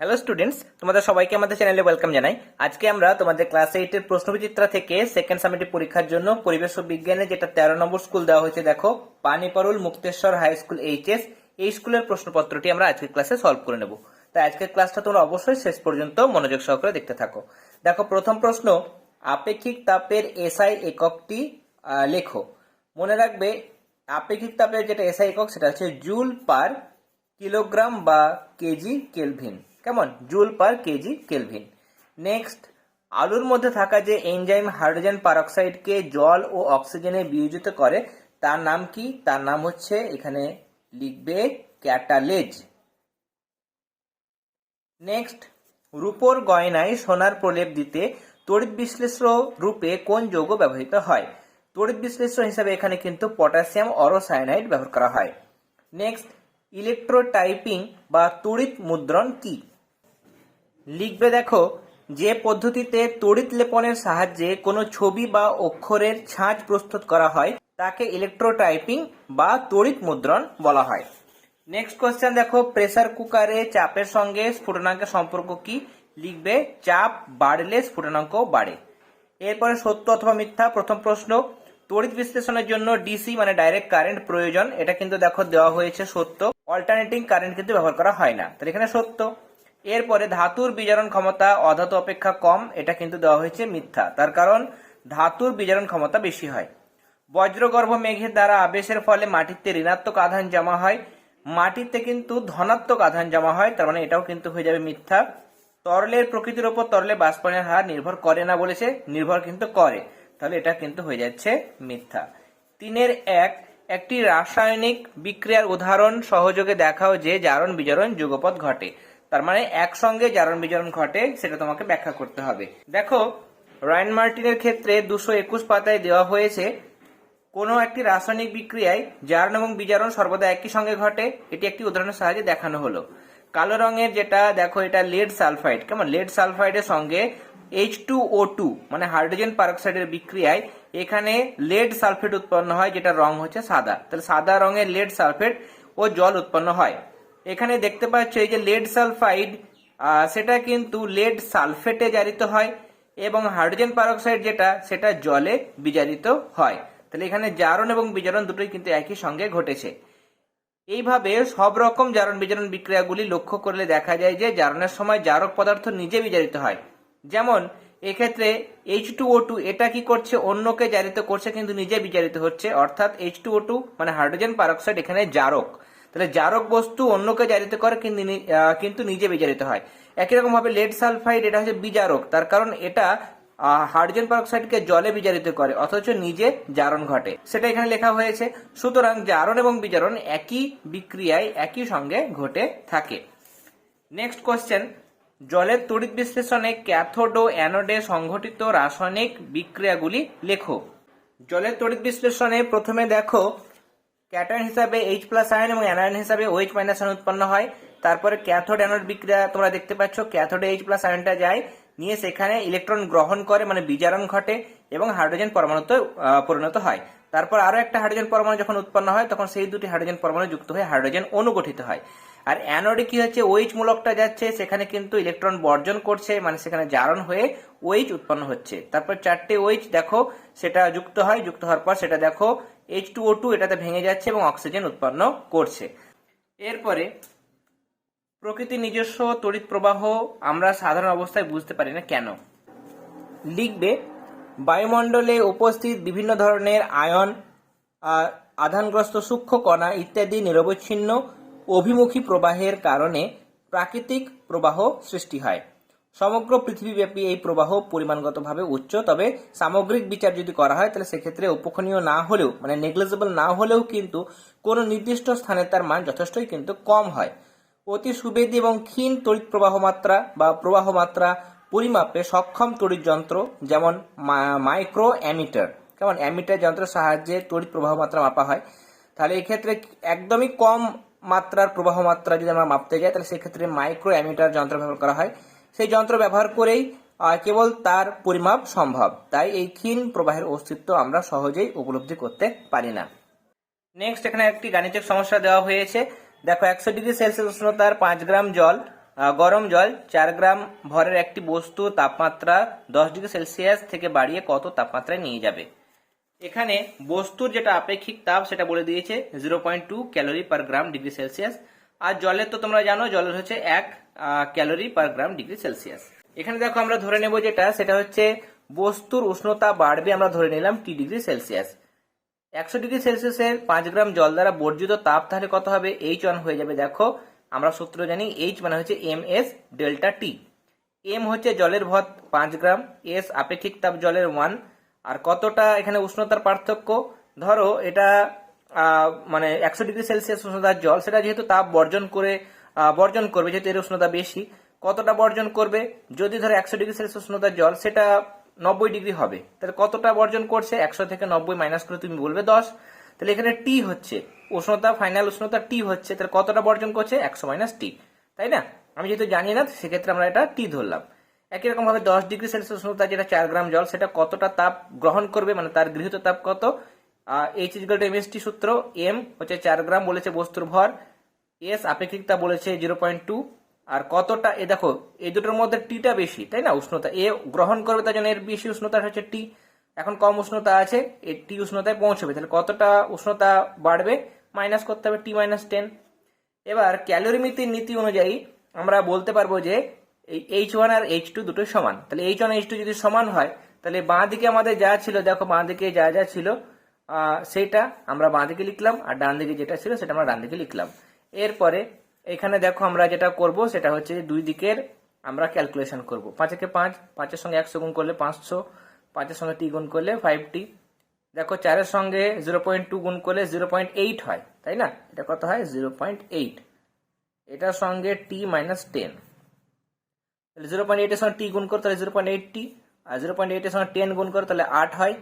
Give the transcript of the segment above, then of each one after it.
Hello students তোমাদের সবাইকে আমাদের চ্যানেলে ওয়েলকাম জানাই। আজকে আমরা তোমাদের ক্লাস এইটের প্রশ্নবিচিত্রা থেকে সেকেন্ড সামিটিভ পরীক্ষার জন্য পরিবেশ ও বিজ্ঞানে যেটা তেরো নম্বর স্কুল দেওয়া হয়েছে, দেখো, Paniparul Mukteshwar high school HS এই স্কুলের প্রশ্নপত্রটি আমরা আজকের ক্লাসে সলভ করে নেব। তাই আজকের ক্লাসটা তোমরা অবশ্যই শেষ পর্যন্ত মনোযোগ সহকারে দেখতে থাকো। দেখো, প্রথম প্রশ্ন, আপেক্ষিক তাপের এসআই এককটি লেখো। মনে রাখবে, আপেক্ষিক তাপের যেটা এসআই একক, সেটা হচ্ছে জুল পার কিলোগ্রাম বা কেজি কেলভিন। কেমন? Joule per kg kelvin. Next, আলুর মধ্যে থাকা যে এনজাইম হাইড্রোজেন পারঅক্সাইডকে জল ও অক্সিজেনে বিয়োজিত করে, তার নাম কি? তার নাম হচ্ছে, এখানে লিখবে, ক্যাটালেজ। নেক্সট, রূপোর গয়নায় সোনার প্রলেপ দিতে তড়িৎ বিশ্লেষ্য রূপে কোন যৌগ ব্যবহৃত হয়? তড়িৎ বিশ্লেষ্য হিসাবে এখানে কিন্তু পটাশিয়াম অরোসায়ানাইড ব্যবহার করা হয়। নেক্সট, ইলেকট্রোটাইপিং বা তড়িৎ মুদ্রণ কি? লিখবে দেখো, যে পদ্ধতিতে তড়িৎ লেপনের সাহায্যে কোনো ছবি বা অক্ষরের ছাঁচ প্রস্তুত করা হয়, তাকে ইলেকট্রোটাইপিং বা তড়িৎ মুদ্রণ বলা হয়। নেক্সট কোশ্চেন দেখো, প্রেসার কুকারে চাপের সঙ্গে স্ফুটনাঙ্কের সম্পর্ক কি? লিখবে, চাপ বাড়লে স্ফুটনাঙ্ক বাড়ে। এরপরে সত্য অথবা মিথ্যা, প্রথম প্রশ্ন, তড়িৎ বিশ্লেষণের জন্য ডিসি মানে ডাইরেক্ট কারেন্ট প্রয়োজন? এটা কিন্তু দেখো দেওয়া হয়েছে সত্য। অল্টারনেটিং কারেন্ট কিন্তু ব্যবহার করা হয় না। তাহলে এখানে সত্য। এরপরে ধাতুর বিজারণ ক্ষমতা অধাতু অপেক্ষা কম, এটা কিন্তু দেওয়া হয়েছে মিথ্যা। তার কারণ, ধাতুর বিজারণ ক্ষমতা বেশি হয়। বজ্রগর্ভ মেঘের দ্বারা আবেশের ফলে মাটিতে ঋণাত্মক আধান জমা হয়। মাটিতে কিন্তু ধনাত্মক আধান জমা হয়, তার মানে এটাও কিন্তু হয়ে যাবে মিথ্যা। তরলের প্রকৃতির ওপর তরলে বাষ্পনের হার নির্ভর করে না বলেছে, নির্ভর কিন্তু করে। তাহলে এটা কিন্তু হয়ে যাচ্ছে মিথ্যা। তিনের এক, একটি রাসায়নিক বিক্রিয়ার উদাহরণ সহযোগে দেখাও যে জারণ বিজারণ যুগপথ ঘটে। তার মানে একসঙ্গে জারণ বিজারণ ঘটে, সেটা তোমাকে ব্যাখ্যা করতে হবে। দেখো রয়্যান মার্টিনের ক্ষেত্রে দুশো একুশ পাতায় দেওয়া হয়েছে, কোনো একটি রাসায়নিক বিক্রিয়ায় জারণ এবং বিজারণ সর্বদা একই সঙ্গে ঘটে। এটি একটি উদাহরণের সাহায্যে দেখানো হলো। কালো রঙের যেটা, দেখো, এটা লেড সালফাইড কেমন? লেড সালফাইডের সঙ্গে এইচ টু ও টু মানে হাইড্রোজেন পারঅক্সাইডের বিক্রিয়ায় এখানে লেড সালফেট উৎপন্ন হয় যেটা রং হচ্ছে সাদা। তাহলে সাদা রঙের লেড সালফেট ও জল উৎপন্ন হয়। এখানে দেখতে পাচ্ছ এই যে লেড সালফাইড সেটা কিন্তু লেড সালফেটে জারিত হয় এবং হাইড্রোজেন পারক্সাইড যেটা, সেটা জলে বিজারিত হয়। তাহলে এখানে জারণ এবং বিজারণ দুটোই কিন্তু একই সঙ্গে ঘটেছে। এইভাবে সব রকম জারণ বিজারণ বিক্রিয়াগুলি লক্ষ্য করলে দেখা যায় যে জারণের সময় জারক পদার্থ নিজে বিজারিত হয়। যেমন, এক্ষেত্রে এইচ টু ও টু এটা কি করছে, অন্যকে জারিত করছে, কিন্তু নিজে বিজারিত হচ্ছে, অর্থাৎ এইচ টু ও টু মানে হাইড্রোজেন পারঅক্সাইড এখানে জারক। তাহলে জারক বস্তু অন্যকে জারিত করে, কিন্তু নিজে বিজারিত হয়। একই রকম ভাবে লেড সালফাইড এটা হচ্ছে বিজারক। তার কারণ এটা হাইড্রোজেন পারঅক্সাইডকে জলে বিজারিত করে, অথচ নিজে জারণ ঘটে। সেটা এখানে লেখা হয়েছে। সুতরাং জারণ এবং বিজারণ একই বিক্রিয়ায়, একই সঙ্গে ঘটে থাকে। নেক্সট কোশ্চেন জলের তড়িৎ বিশ্লেষণে ক্যাথোড ও অ্যানোডে সংঘটিত রাসায়নিক বিক্রিয়াগুলি লেখো। জলের তড়িৎ বিশ্লেষণে প্রথমে দেখো ক্যাটায়ন হিসাবে এইচ প্লাস আয়ন এবং অ্যানায়ন হিসাবে ওইচ মাইনাস আয়ন উৎপন্ন হয়। তারপরে ক্যাথোড অ্যানোড বিক্রিয়া তোমরা দেখতে পাচ্ছ। ক্যাথোডে এইচ প্লাস আয়নটা যায়, নিয়ে সেখানে ইলেকট্রন গ্রহণ করে মানে বিজারণ ঘটে এবং হাইড্রোজেন পরমাণুতে পরিণত হয়। তারপর আরও একটা হাইড্রোজেন পরমাণু যখন উৎপন্ন হয়, তখন সেই দুটি হাইড্রোজেন পরমাণু যুক্ত হয়ে হাইড্রোজেন অণু গঠিত হয়। আর অ্যানোডে কি হচ্ছে? ওইচ মূলকটা যাচ্ছে, সেখানে কিন্তু ইলেকট্রন বর্জন করছে মানে সেখানে জারণ হয়ে ওইচ উৎপন্ন হচ্ছে। তারপর চারটে ওইচ দেখো, সেটা যুক্ত হয়, যুক্ত হওয়ার পর সেটা দেখো এইচ টু ও টু এটাতে ভেঙে যাচ্ছে এবং অক্সিজেন উৎপন্ন করছে। এরপরে প্রকৃতির নিজস্ব তড়িৎ প্রবাহ আমরা সাধারণ অবস্থায় বুঝতে পারি না কেন। লিখবে, বায়ুমণ্ডলে উপস্থিত বিভিন্ন ধরনের আয়ন আধানগ্রস্ত সূক্ষ্ম কণা ইত্যাদি নিরবচ্ছিন্ন অভিমুখী প্রবাহের কারণে প্রাকৃতিক প্রবাহ সৃষ্টি হয়। সমগ্র পৃথিবীব্যাপী এই প্রবাহ পরিমাণগতভাবে উচ্চ। তবে সামগ্রিক বিচার যদি করা হয়, তাহলে সেক্ষেত্রে উপেক্ষণীয় না হলেও মানে নেগলেজেবল না হলেও কিন্তু কোনো নির্দিষ্ট স্থানে তার মান যথেষ্টই কিন্তু কম হয়। অতি সুবেদী এবং ক্ষীণ তড়িৎ প্রবাহ মাত্রা বা প্রবাহ মাত্রা পরিমাপে সক্ষম তড়িৎ যন্ত্র যেমন মাইক্রো অ্যামিটার কেমন? অ্যামিটার যন্ত্রের সাহায্যে তড়িৎ প্রবাহ মাত্রা মাপা হয়। তাহলে এক্ষেত্রে একদমই কম মাত্রার প্রবাহ মাত্রা যদি আমরা মাপতে যাই, তাহলে সেক্ষেত্রে মাইক্রো অ্যামিটার যন্ত্র ব্যবহার করা হয়। সেই যন্ত্র ব্যবহার করেই কেবল তার পরিমাপ সম্ভব। তাই এই ক্ষীণ প্রবাহের অস্তিত্ব আমরা সহজেই উপলব্ধি করতে পারি না। নেক্সট এখানে একটি গাণিতিক সমস্যা দেওয়া হয়েছে। দেখো, একশো ডিগ্রি সেলসিয়াস উষ্ণতার পাঁচ গ্রাম জল গরম জল, চার গ্রাম ভরের একটি বস্তু তাপমাত্রা দশ ডিগ্রি সেলসিয়াস থেকে বাড়িয়ে কত তাপমাত্রায় নিয়ে যাবে। এখানে বস্তুর যেটা আপেক্ষিক তাপ, সেটা বলে দিয়েছে zero point two calorie per gram degree Celsius. আর জলের তো তোমরা জানো, জলের হচ্ছে এক calorie per gram degree Celsius. এখানে দেখো আমরা ধরে নেব যেটা, সেটা হচ্ছে বস্তুর উষ্ণতা বাড়বে আমরা ধরে নিলাম টি ডিগ্রি সেলসিয়াস। একশো ডিগ্রি সেলসিয়াসের পাঁচ গ্রাম জল দ্বারা বর্জিত তাপ তাহলে কত হবে? এইচ ওয়ান হয়ে যাবে, দেখো, আমরা সূত্র জানি এইচ মানে হচ্ছে M S delta T M হচ্ছে জলের ভর পাঁচ গ্রাম এস আপেক্ষিক তাপ জলের ওয়ান আর কতটা এখানে উষ্ণতার পার্থক্য? ধরো, এটা মানে একশো ডিগ্রি সেলসিয়াস উষ্ণতার জল, সেটা যেহেতু তাপ বর্জন করে বর্জন করবে, যেহেতু এর উষ্ণতা বেশি, কতটা বর্জন করবে? যদি ধরো একশো ডিগ্রি সেলসিয়াস উষ্ণতার জল, সেটা নব্বই ডিগ্রি হবে। তাহলে কতটা বর্জন করছে? একশো থেকে নব্বই মাইনাস করে তুমি বলবে দশ। তাহলে এখানে টি হচ্ছে। উষ্ণতা, ফাইনাল উষ্ণতা টি হচ্ছে। তাহলে কতটা বর্জন করছে? একশো মাইনাস টি। তাই না? আমি যেহেতু জানি না, সেক্ষেত্রে আমরা এটা টি ধরলাম। একই রকম ভাবে দশ ডিগ্রি সেলসিয়াস উষ্ণতা, যেটা চার গ্রাম জল, সেটা কতটা তাপ গ্রহণ করবে? মানে তার গৃহীত তাপ কত? এইচ ইজিক্যাল এমএসটি সূত্র এম হচ্ছে চার গ্রাম বলেছে বস্তুর ভর এস আপেক্ষিক তাপ বলেছে জিরো পয়েন্ট টু আর কতটা, এ দেখো, এই দুটোর মধ্যে টিটা বেশি, তাই না? উষ্ণতা, এ গ্রহণ করবে তার জন্য এর বেশি উষ্ণতা হচ্ছে টি এখন কম উষ্ণতা আছে, এই টি উষ্ণতায় পৌঁছবে, তাহলে কতটা উষ্ণতা বাড়বে? মাইনাস করতে হবে টি মাইনাস টেন এবার ক্যালোরিমিতির নীতি অনুযায়ী আমরা বলতে পারব যে এই এইচ ওয়ান আর এইচ টু দুটোই সমান। তাহলে এইচ ওয়ান এইচ টু যদি সমান হয়, তাহলে বাঁ দিকে আমাদের যা ছিল, দেখো বাঁ দিকে যা যা ছিল সেটা আমরা বাঁ দিকে লিখলাম আর ডান দিকে যেটা ছিল সেটা আমরা ডান দিকে লিখলাম। এরপরে এখানে দেখো আমরা যেটা করব সেটা হচ্ছে দুই দিকের আমরা ক্যালকুলেশন করব। পাঁচেকে পাঁচ? পাঁচের সঙ্গে একশো গুণ করলে পাঁচশো। পাঁচের সঙ্গে টি গুণ করলে ফাইভ টি। দেখো চারের সঙ্গে জিরো পয়েন্ট টু গুণ করলে জিরো পয়েন্ট এইট হয়, তাই না? এটা কত হয়? জিরো পয়েন্ট এইট এটার সঙ্গে T minus ten zero point এইটের সঙ্গে টি গুণ করো, তাহলে জিরো পয়েন্ট এইট টি। আর জিরো পয়েন্ট এইটের সঙ্গে টেন গুণ করো, তাহলে আট হয়।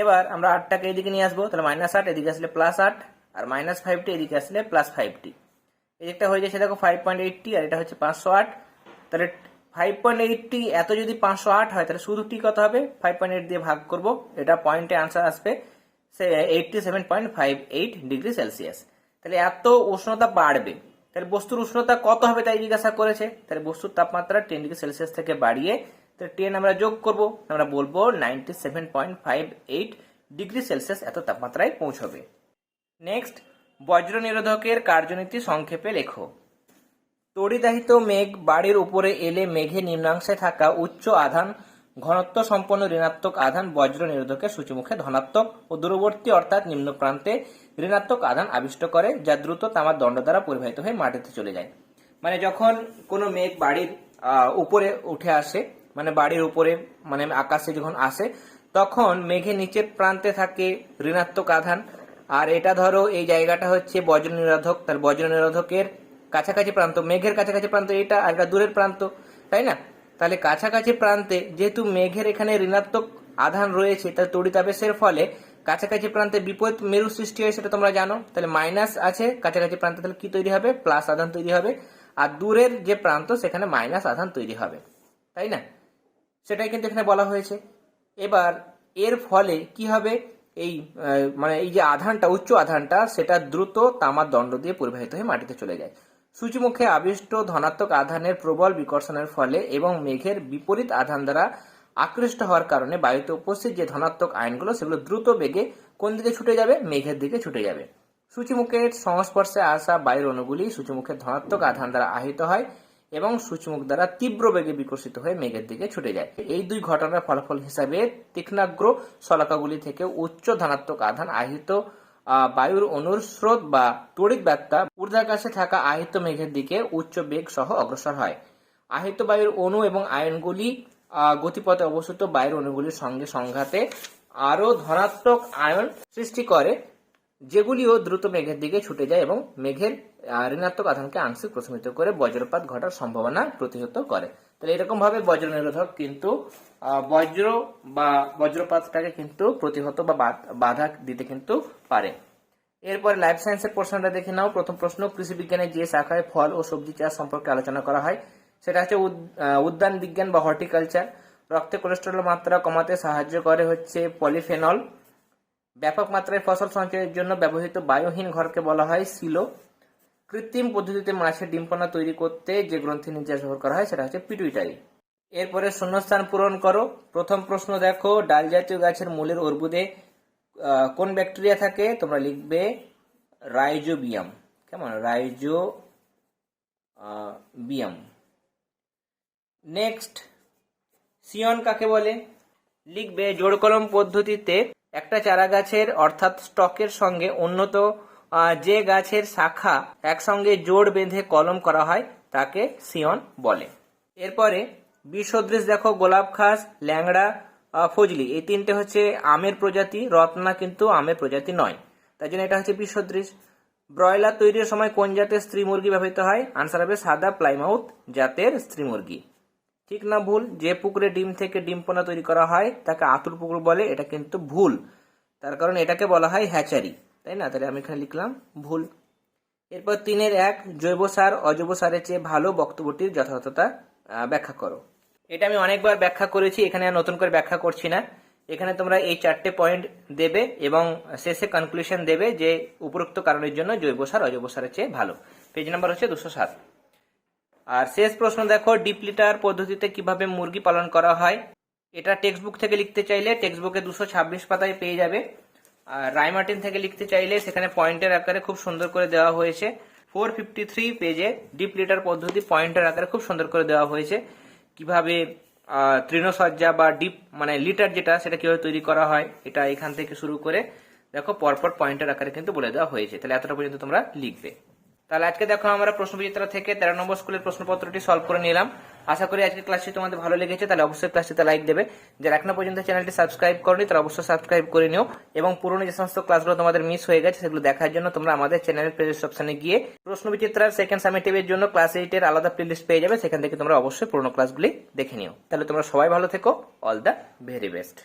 এবার আমরা আটটাকে এদিকে নিয়ে আসব, তাহলে মাইনাস আট, এদিকে আসলে প্লাস আট, আর মাইনাস ফাইভটি এদিকে আসলে প্লাস ফাইভটি এদিকটা হয়ে যাচ্ছে দেখো ফাইভ পয়েন্ট এইটটি আর এটা হচ্ছে পাঁচশো আট। তাহলে ফাইভ পয়েন্ট এইটটি এত যদি পাঁচশো আট হয়, তাহলে শুধু টি কত হবে? ফাইভ পয়েন্ট এইট দিয়ে ভাগ করব, এটা পয়েন্টে আনসার আসবে, সে eighty seven point five eight degree Celsius তাহলে এত উষ্ণতা বাড়বে, তাহলে বস্তুর উষ্ণতা কত হবে তাই জিজ্ঞাসা করেছে? তাহলে বস্তুর তাপমাত্রা টেন ডিগ্রি সেলসিয়াস থেকে বাড়িয়ে তাহলে টেন আমরা যোগ করব, আমরা বলব ninety seven point five eight degree Celsius এত তাপমাত্রায় পৌঁছবে। নেক্সট বজ্র নিরোধকের কার্যনীতি সংক্ষেপে লেখো। তড়িদাহিত মেঘ বাড়ির উপরে এলে মেঘে নিম্নাংশে থাকা উচ্চ আধান, ঘনত্ব সম্পন্ন ঋণাত্মক আধান বজ্র নিরোধকের সূচিমুখে ধনাত্মক ও দূরবর্তী অর্থাৎ নিম্ন প্রান্তে ঋণাত্মক আধান আবিষ্ট করে, যা দ্রুত তামার দণ্ড দ্বারা পরিবাহিত হয়ে মাটিতে চলে যায়। মানে যখন কোনো মেঘ বাড়ির উপরে উঠে আসে মানে বাড়ির উপরে মানে আকাশে যখন আসে, তখন মেঘের নিচের প্রান্তে থাকে ঋণাত্মক আধান। আর এটা ধরো এই জায়গাটা হচ্ছে বজ্র নিরোধক, তার বজ্র নিরোধকের কাছাকাছি প্রান্ত, মেঘের কাছাকাছি প্রান্ত এটা আর এটা দূরের প্রান্ত, তাই না? তাহলে কাছাকাছি প্রান্তে যেহেতু মেঘের এখানে ঋণাত্মক আধান রয়েছে তার তড়িতাবেশের ফলে কাছাকাছি প্রান্তে বিপরীত মেরু সৃষ্টি হয়, সেটা তোমরা জানো। তাহলে মাইনাস আছে, কাছাকাছি প্রান্তে তাহলে কি তৈরি হবে? প্লাস আধান তৈরি হবে। আর দূরের যে প্রান্ত, সেখানে মাইনাস আধান তৈরি হবে, তাই না? সেটাই কিন্তু এখানে বলা হয়েছে। এবার এর ফলে কি হবে? এই মানে এই যে আধানটা, উচ্চ আধানটা, সেটা দ্রুত তামার দণ্ড দিয়ে পরিবাহিত হয়ে মাটিতে চলে যায়। সূচিমুখে আবিষ্ট ধনাত্মক আধানের প্রবল বিকর্ষণের ফলে এবং মেঘের বিপরীত আধান দ্বারা আকৃষ্ট হওয়ার কারণে বায়ুতে উপস্থিত যে ধনাত্মক আয়নগুলো, সেগুলো দ্রুত বেগে কোন দিকে ছুটে যাবে? মেঘের দিকে ছুটে যাবে। সূচিমুখের সংস্পর্শে আসা বায়ুর অণুগুলি সূচিমুখের ধনাত্মক আধান দ্বারা আহিত হয়। এবং সূচমুখ দ্বারা তীব্র বেগে বিকশিত হয়ে মেঘের দিকে ছুটে যায়। এই দুই ঘটনার ফলাফল হিসাবে তীক্ষ্ণাগ্র শলাকাগুলি থেকে উচ্চ ধনাত্মক আধান আহিত বায়ুর অনুর স্রোত বা তড়িৎ বার্তা ঊর্ধ্বাকাশে থাকা আহিত মেঘের দিকে উচ্চ বেগ সহ অগ্রসর হয়। আহিত বায়ুর অণু এবং আয়নগুলি গতিপথে অবস্থিত বায়ুর অণুগুলির সঙ্গে সংঘাতে আরও ধনাত্মক আয়ন সৃষ্টি করে। যেগুলিও দ্রুত মেঘের দিকে ছুটে যায় এবং মেঘের ঋণাত্মক আধানকে আংশিক প্রশমিত করে বজ্রপাত ঘটার সম্ভাবনা প্রতিহত করে। তাহলে এরকম ভাবে বজ্র নিরোধক কিন্তু বজ্র বা বজ্রপাতটাকে কিন্তু প্রতিহত বা বাধ- দিতে কিন্তু পারে। এরপরে লাইফ সায়েন্সের প্রশ্নটা দেখে নাও। প্রথম প্রশ্ন, কৃষি বিজ্ঞানের যে শাখায় ফল ও সবজি চাষ সম্পর্কে আলোচনা করা হয়, সেটা হচ্ছে উদ- উদ্যান বিজ্ঞান বা হর্টিকালচার। রক্তে কোলেস্টেরল মাত্রা কমাতে সাহায্য করে হচ্ছে পলিফেনল। ব্যাপক মাত্রায় ফসল সঞ্চয়ের জন্য ব্যবহৃত বায়ুহীন ঘরকে বলা হয় সিলো। কৃত্রিম পদ্ধতিতে মাছের ডিম্পনা তৈরি করতে যে গ্রন্থি নির্যাস ব্যবহার করা হয়, সেটা হচ্ছে পিটুইটারি এরপরে শূন্যস্থান পূরণ করো। প্রথম প্রশ্ন দেখো, ডাল জাতীয় গাছের মূলের অর্বুদে কোন ব্যাকটেরিয়া থাকে? তোমরা লিখবে রাইজোবিয়াম। কেমন? রাইজো বিয়াম। নেক্সট, সিয়ন কাকে বলে? লিখবে জোড় কলম পদ্ধতিতে একটা চারা গাছের, অর্থাৎ স্টকের সঙ্গে উন্নত যে গাছের শাখা একসঙ্গে জোড় বেঁধে কলম করা হয়, তাকে সিয়ন বলে। এরপরে বিসদৃশ দেখো, গোলাপ খাস ল্যাংড়া ফজলি। এই তিনটে হচ্ছে আমের প্রজাতি, রত্না কিন্তু আমের প্রজাতি নয়। তাই জন্য এটা হচ্ছে বিসদৃশ ব্রয়লার তৈরির সময় কোন জাতের স্ত্রী মুরগি ব্যবহৃত হয়? আনসার হবে সাদা প্লাইমাউথ জাতের স্ত্রী মুরগি ঠিক না ভুল? যে পুকুরে ডিম থেকে ডিম পোনা তৈরি করা হয়, তাকে আতুর পুকুর বলে, এটা কিন্তু ভুল। তার কারণ এটাকে বলা হয় হ্যাচারি, তাই না? তাহলে আমি এখানে লিখলাম, ভুল। এরপর তিনের এক, জৈব সার, অজৈব সারের চেয়ে ভালো বক্তব্যটির যথাযথতা ব্যাখ্যা করো। এটা আমি অনেকবার ব্যাখ্যা করেছি, এখানে নতুন করে ব্যাখ্যা করছি না। এখানে তোমরা এই চারটে পয়েন্ট দেবে এবং শেষে কনক্লুশন দেবে যে উপরোক্ত কারণের জন্য জৈব সার, অজৈব সারের চেয়ে ভালো। পেজ নাম্বার হচ্ছে দুশো সাত। আর শেষ প্রশ্ন দেখো ডিপ লিটার পদ্ধতিতে কীভাবে মুরগি পালন করা হয়? এটা টেক্সট বুক থেকে লিখতে চাইলে টেক্সট বুকে দুশো ছাব্বিশ পাতায় পেয়ে যাবে। আর রাইমার্টিন থেকে লিখতে চাইলে, সেখানে পয়েন্টের আকারে খুব সুন্দর করে দেওয়া হয়েছে। ফোর ফিফটি থ্রি পেজে ডিপ লিটার পদ্ধতি পয়েন্টের আকারে খুব সুন্দর করে দেওয়া হয়েছে। কীভাবে তৃণসজ্জা বা ডিপ মানে লিটার যেটা, সেটা কীভাবে তৈরি করা হয়, এটা এখান থেকে শুরু করে, দেখো, পরপর পয়েন্টের আকারে কিন্তু বলে দেওয়া হয়েছে। তাহলে এতটা পর্যন্ত তোমরা লিখবে। তাহলে আজকে দেখো আমরা প্রশ্নবিচিত্রা থেকে তেরো নম্বর স্কুলের প্রশ্নপত্রটি সলভ করে নিলাম। আশা করি আজকে ক্লাসটি তোমাদের ভালো লেগেছে, তাহলে অবশ্যই ক্লাসটিতে লাইক দেবে। যারা এখনও পর্যন্ত চ্যানেলটি সাবস্ক্রাইব করনি, তারা অবশ্যই সাবস্ক্রাইব করে নিও। এবং পুরনো যে সমস্ত ক্লাসগুলো তোমাদের মিস হয়ে গেছে, সেগুলো দেখার জন্য তোমরা আমাদের চ্যানেলের প্লেলিস্ট অপশনে গিয়ে প্রশ্নবিচিত্রার সেকেন্ড সামিটিভের জন্য ক্লাস এইটের আলাদা প্লেলিস্ট পেয়ে যাবে। সেখান থেকে তোমরা অবশ্যই পুরনো ক্লাসগুলি দেখে নিও। তাহলে তোমরা সবাই ভালো থেকো। All the very best